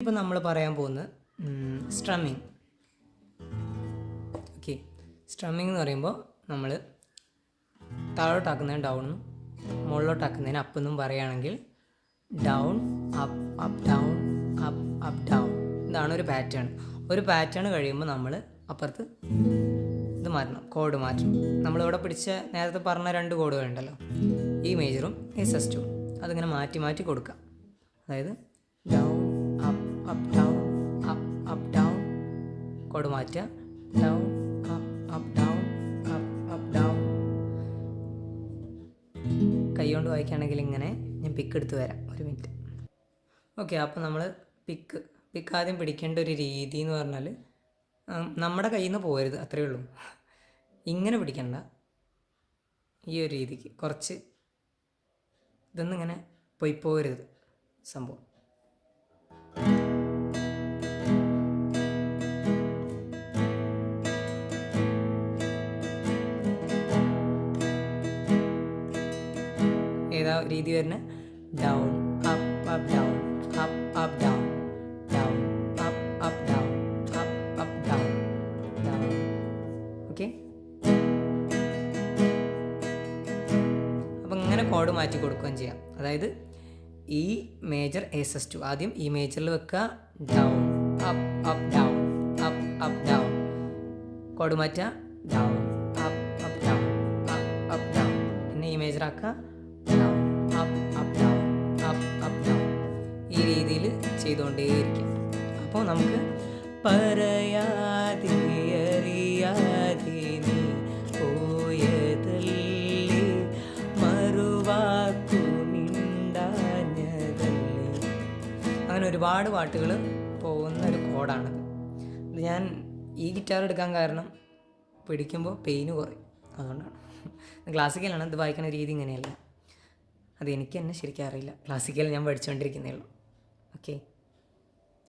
ഇപ്പോൾ നമ്മൾ പറയാൻ പോകുന്നത് സ്ട്രമ്മിങ് ഓക്കെ സ്ട്രമ്മിങ് എന്ന് പറയുമ്പോൾ നമ്മൾ താഴോട്ടാക്കുന്നതിന് ഡൗണും മുകളിലോട്ടാക്കുന്നതിന് അപ്പ് എന്നും പറയുകയാണെങ്കിൽ down up up down up up down ഇതാണ് ഒരു പാറ്റേൺ ഒരു പാറ്റേൺ കഴിയുമ്പോൾ നമ്മൾ അപ്പുറത്ത് ഇത് മാറ്റണം കോഡ് മാറ്റണം. നമ്മളിവിടെ പിടിച്ച നേരത്തെ പറഞ്ഞ രണ്ട് കോഡുകളുണ്ടല്ലോ ഈ മേജറും എസ് ടു അതിങ്ങനെ മാറ്റി മാറ്റി കൊടുക്കാം അതായത് down up down up up down code മാറ്റുക. Down up up down up up down കൈ കൊണ്ട് വായിക്കുകയാണെങ്കിൽ ഇങ്ങനെ ഞാൻ പിക്ക് എടുത്ത് വരാം. ഒരു മിനിറ്റ് ഓക്കെ അപ്പോൾ നമ്മൾ പിക്ക് പിക്ക് ആദ്യം പിടിക്കേണ്ട ഒരു രീതി എന്ന് പറഞ്ഞാൽ നമ്മുടെ കയ്യിൽ നിന്ന് പോരുത് അത്രയേ ഉള്ളൂ. ഇങ്ങനെ പിടിക്കണ്ട. ഈ ഒരു രീതിക്ക് കുറച്ച് ഇതൊന്നും ഇങ്ങനെ പോയി പോരുത് സംഭവം. ഏതാ രീതി വരുന്നത് down up up down up up down down up up down up up down down okay അപ്പം ഇങ്ങനെ കോഡ് മാറ്റി കൊടുക്കുകയും ചെയ്യാം. അതായത് E major S S two ആദ്യം ഈ മേജറിൽ വെക്കുക. Down up up down up up down code മാറ്റുക. Down up up down up up down പിന്നെ ഈ മേജർ ചെയ്തുകൊണ്ടേയിരിക്കും. അപ്പോൾ നമുക്ക് നീ അങ്ങനെ ഒരുപാട് പാട്ടുകൾ പോകുന്ന ഒരു കോഡാണത്. ഇത് ഞാൻ ഈ ഗിറ്റാർ എടുക്കാൻ കാരണം പിടിക്കുമ്പോൾ പെയിന് കുറയും. അതുകൊണ്ടാണ്. ക്ലാസിക്കലാണ് ഇത് വായിക്കുന്ന രീതി ഇങ്ങനെയല്ല. അത് എനിക്ക് തന്നെ ശരിക്കും അറിയില്ല. ക്ലാസിക്കൽ ഞാൻ പഠിച്ചുകൊണ്ടിരിക്കുന്നേ ഉള്ളൂ. ഓക്കെ